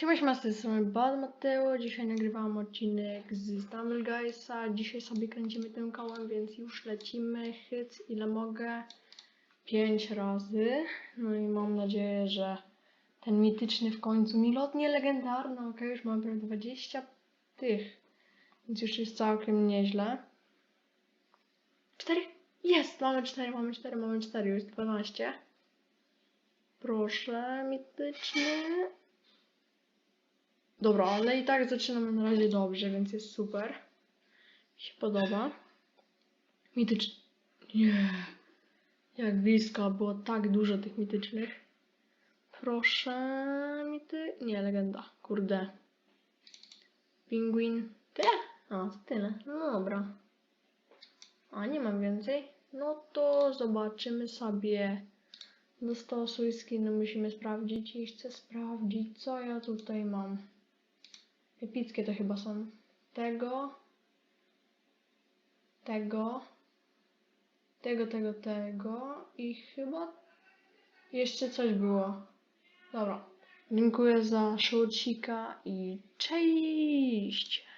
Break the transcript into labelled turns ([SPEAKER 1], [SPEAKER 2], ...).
[SPEAKER 1] Siema, siema, z tej strony Bad Mateo. Dzisiaj nagrywam odcinek z Stumble Guysa. Dzisiaj sobie kręcimy tym kołem, więc już lecimy. Hyc ile mogę. Pięć razy. No i mam nadzieję, że ten mityczny w końcu mi lotnie legendarny. Ok, już mam prawie 20 tych. Więc już jest całkiem nieźle. Cztery? Jest! Mamy cztery, mamy cztery, mamy cztery. Już 12. Proszę, mityczny. Dobra, ale i tak zaczynamy na razie dobrze, więc jest super. Mi się podoba. Mityczny. Nie. Jak blisko, było tak dużo tych mitycznych. Proszę, mity. Nie, legenda. Kurde. Pingwin. Tyle? A, tyle. No dobra. A, nie mam więcej. No to zobaczymy sobie. Dostosuj skiny musimy sprawdzić i chcę sprawdzić, co ja tutaj mam. Epickie to chyba są. Tego. Tego. Tego, tego, tego. I chyba jeszcze coś było. Dobra. Dziękuję za shortsika i cześć!